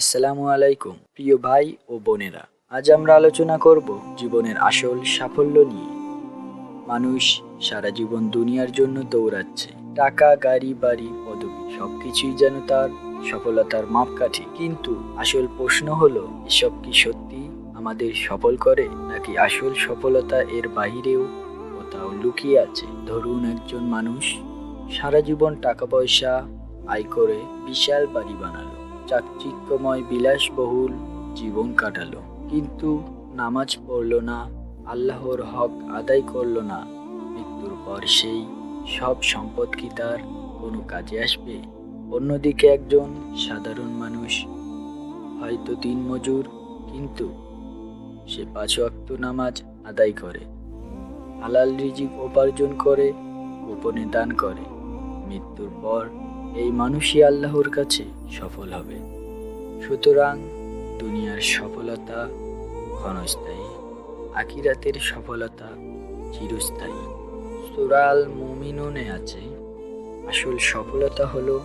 আসসালামু আলাইকুম, প্রিয় ভাই ও বোনেরা। আজ আমরা আলোচনা করব জীবনের আসল সাফল্য নিয়ে। মানুষ সারা জীবন দুনিয়ার জন্য দৌড়াচ্ছে। টাকা, গাড়ি, বাড়ি, পদবি, সবকিছুই যেন তার সফলতার মাপকাঠি। কিন্তু আসল প্রশ্ন হলো, এসব কি সত্যি আমাদের সফল করে, নাকি আসল সফলতা এর বাহিরেও কোথাও লুকিয়ে আছে? ধরুন একজন মানুষ সারা জীবন টাকা পয়সা আয় করে বিশাল বাড়ি বানালো। চাকচিক্যময়, বিলাসবহুল জীবন কাটালো। কিন্তু নামাজ পড়ল না, আল্লাহর হক আদায় করল না। মৃত্যুর পর সেই সব সম্পদ কি তার কোনো কাজে আসবে? অন্যদিকে একজন সাধারণ মানুষ, হয়তো দিনমজুর কিন্তু সে পাঁচ ওয়াক্ত নামাজ আদায় করে। হালাল রিজিক উপার্জন করে, গোপনে দান করে। মৃত্যুর পর এই মানুষই আল্লাহর কাছে সফল হবে। সুতরাং দুনিয়ার সফলতা ক্ষণস্থায়ী আকিরাতের সফলতা চিরস্থায়ী। সুরাল মুমিনুনে আছে, আসল সফলতা হলো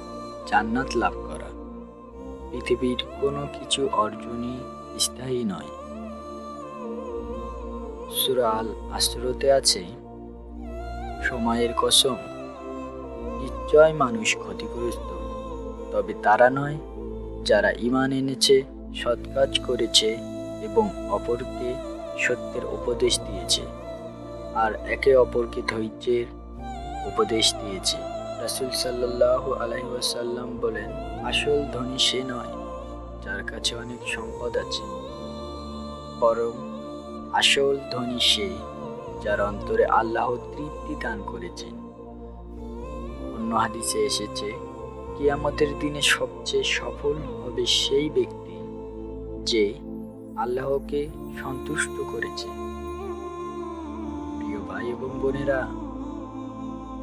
জান্নাত লাভ করা। পৃথিবীর কোনো কিছু অর্জনই স্থায়ী নয়। সুরাল আশ্রতে আছে, সময়ের কসম নিশ্চয় মানুষ ক্ষতিগ্রস্ত। তবে তারা নয়, যারা ইমান এনেছে, সৎ কাজ করেছে এবং অপরকে সত্যের উপদেশ দিয়েছে। আর একে অপরকে ধৈর্যের উপদেশ দিয়েছে। রাসুল সাল্লাহ আলহিসাল্লাম বলেন, আসল ধনী সে নয়, যার কাছে অনেক সম্পদ আছে। বরং আসল ধনী সে, যার অন্তরে আল্লাহ তৃপ্তি দান করেছেন। হাদিসে এসেছে, কিয়ামতের দিনে সবচেয়ে সফল হবে সেই ব্যক্তি যে আল্লাহকে সন্তুষ্ট করেছে। প্রিয় ভাই এবং বোনেরা,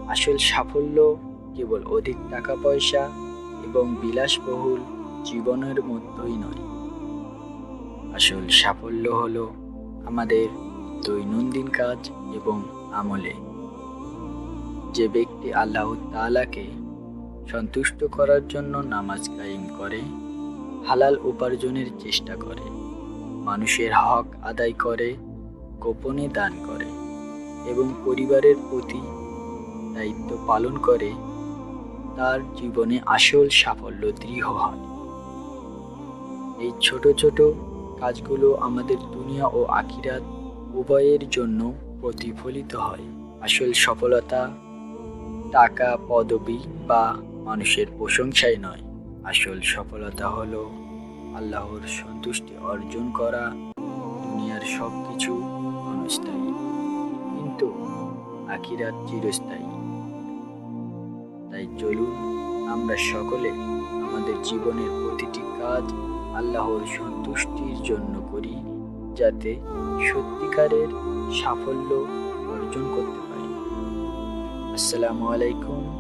আসল সাফল্য কেবল অধিক টাকা পয়সা এবং বিলাসবহুল জীবনের মধ্যেই নয়। আসল সাফল্য হলো আমাদের দৈনন্দিন কাজ এবং আমলে। যে ব্যক্তি আল্লাহ তাআলাকে সন্তুষ্ট করার জন্য নামাজ কায়েম করে, হালাল উপার্জনের চেষ্টা করে, মানুষের হক আদায় করে, গোপনে দান করে এবং পরিবারের প্রতি দায়িত্ব পালন করে, তার জীবনে আসল সাফল্য দৃঢ় হয়। এই ছোট ছোট কাজগুলো আমাদের দুনিয়া ও আখিরাত উভয়ের জন্য প্রতিফলিত হয়। আসল সফলতা টাকা, পদবি বা মানুষের প্রশংসাই নয়। আসল সফলতা হলো আল্লাহর সন্তুষ্টি অর্জন করা, দুনিয়ার সব কিছু অনস্থায়ী কিন্তু আখিরাত চিরস্থায়ী। তাই চলুন আমরা সকলে আমাদের জীবনের প্রতিটি কাজ আল্লাহর সন্তুষ্টির জন্য করি, যাতে সত্যিকারের সাফল্য অর্জন করতে আসসালামু আলাইকুম।